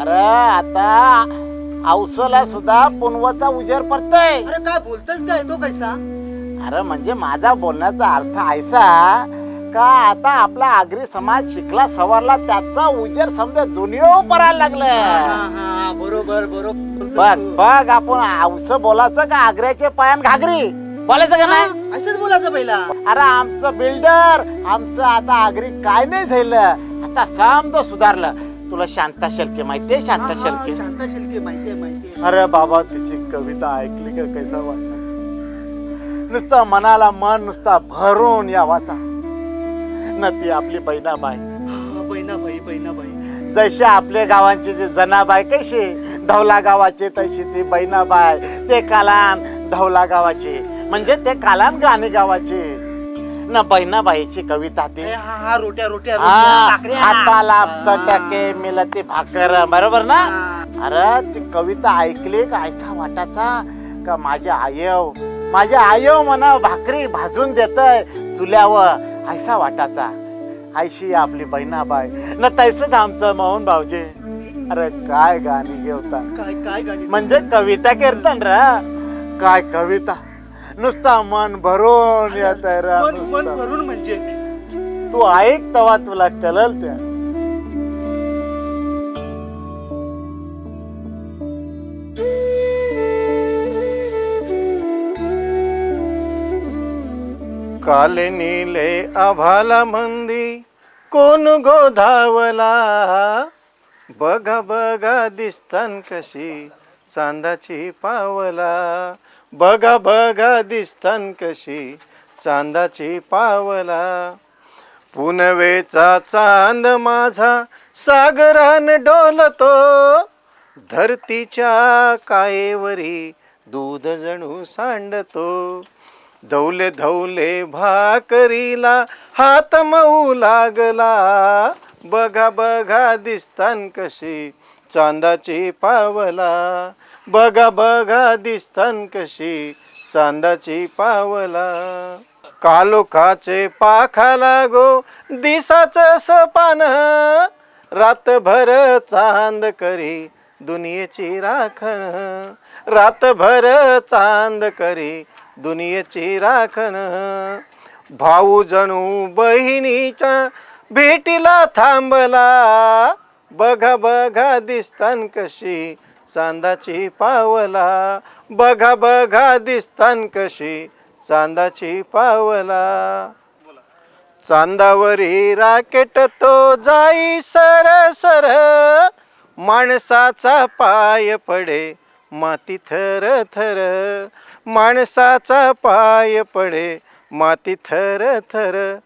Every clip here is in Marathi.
अरे आता औसला सुद्धा पुनवाचा उजेर पडतोय. अरे काय बोलतच काय तो कैसा? अरे म्हणजे माझा बोलण्याचा अर्थ ऐसा का आता आपला आगरी समाज शिकला सवारला त्याचा उजेर समजा दुनिया पडायला हा, लागलाय बरोबर बरोबर. बघ बघ आपण औस बोलायचं का आग्र्याचे पायान घागरी? बोलायचं का नाही? असंच बोलायचं पहिला. अरे आमचं बिल्डर आमचं आता आगरी काय नाही झालं. आता समज सुधारलं. तुला शांता शेलके माहितीये? शांता शेलके. शांता शिल्के माहितीये माहितीये. अरे बाबा तिची कविता ऐकली का? कैसा वाटत नुसतं मनाला मन नुसता भरून या वाचा. न ती आपली बहिणाबाई. बहिणाबाई बहिणाबाई. जशी आपल्या गावांची जी जनाबाई कशी धवला गावाची तशी ती बहिणाबाई. ते कालान धवला गावाची. म्हणजे ते कालान गाणी गावाची. न बहिणाबाईची कविता ती. हा हा रोट्या रोट्या हा, रोट्या, भाकऱ्या. हाताला हा. चटके मिलती भाकर बरोबर ना? हा. अरे ती कविता ऐकली का? ऐसा वाटाचा का माझ्या आयव? माझ्या आयव म्हणा भाकरी भाजून देतय चुल्यावर. ऐसा वाटाचा. आयशी आपली बहिणाबाई. न तैसच आमचं मोहन भाऊजी. अरे काय गाणी घेवता काय काय गाणी? म्हणजे कविता कीर्तन र. काय कविता? नुसता मन भरून येत मन मन भरून म्हणजे? तू ऐक तवा तुला कळल त्या काले नीले आभाला मंदी कोण गोधावला? बघा बघा दिसतान कशी? चांदाची पावला. बघा बघा दिसतान कशी चांदाची पावला. पुनवेचा चांद माझा सागरान डोलतो. धरतीच्या कायेवरी दूध जणू सांडतो. धवले धवले भाकरीला हात मऊ लागला. बघा बघा दिसतान कशी चांदाची पावला. बघा बघा दिसतान कशी चांदाची पावला. कालोखाचे पाखा लागो दिसाच सपान. रातभर चांद करी दुनियेची राखण रातभर चांद करी दुनियेची राखण भाऊ जणू बहिणीच्या भेटीला थांबला. बघा बघा दिसतान कशी चांदाची पावला. बघा बघा दिसतान कशी चांदाची पावला. चांदावरी राकेट तो जाई सर सर. माणसाचा पाय पडे माती थर थर. माणसाचा पाय पडे माती थर थर.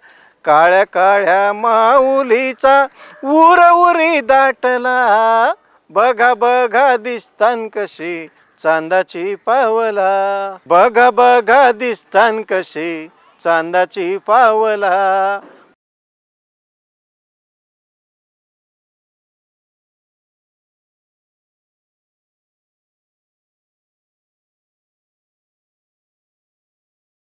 काळ्या काळ्या माऊलीचा उर उरी दाटला. बघा बघा दिसतान कशी चांदाची पावला. बघा बघा दिसतान कशी चांदाची पावला.